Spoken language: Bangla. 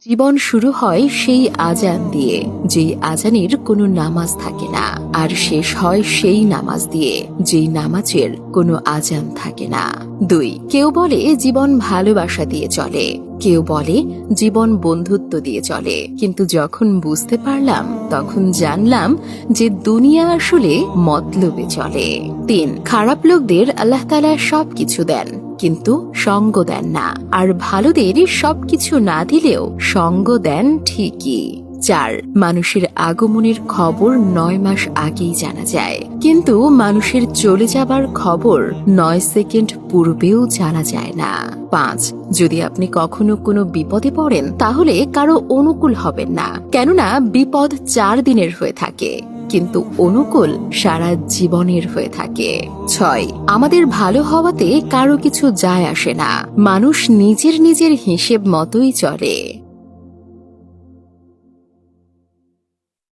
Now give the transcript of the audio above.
জীবন শুরু হয় সেই আজান দিয়ে, যেই আজানের কোনো নামাজ থাকে না, আর শেষ হয় সেই নামাজ দিয়ে, যেই নামাজের কোনো আজান থাকে না। দুই, কেউ বলে জীবন ভালোবাসা দিয়ে চলে। কেউ বলে জীবন বন্ধুত্ব দিয়ে চলে। কিন্তু যখন বুঝতে পারলাম, তখন জানলাম যে দুনিয়া আসলে মতলবে চলে। তিন, খারাপ লোকদের আল্লাহ তালা সবকিছু দেন। কিন্তু সঙ্গ দেন না। আর ভালোদের সবকিছু না দিলেও সঙ্গ দেন ঠিকই। চার, মানুষের আগমনের খবর নয় মাস আগেই জানা যায়। কিন্তু মানুষের চলে যাবার খবর নয় সেকেন্ড পূর্বেও জানা যায় না। পাঁচ, যদি আপনি কখনো কোনো বিপদে পড়েন, তাহলে কারও অনুকূল হবেন না। কেননা বিপদ চার দিনের হয়ে থাকে। কিন্তু অনুকূল সারা জীবনের হয়ে থাকে। ছয়, আমাদের ভালো হওয়াতে কারও কিছু যায় আসে না। মানুষ নিজের নিজের হিসেব মতোই চলে।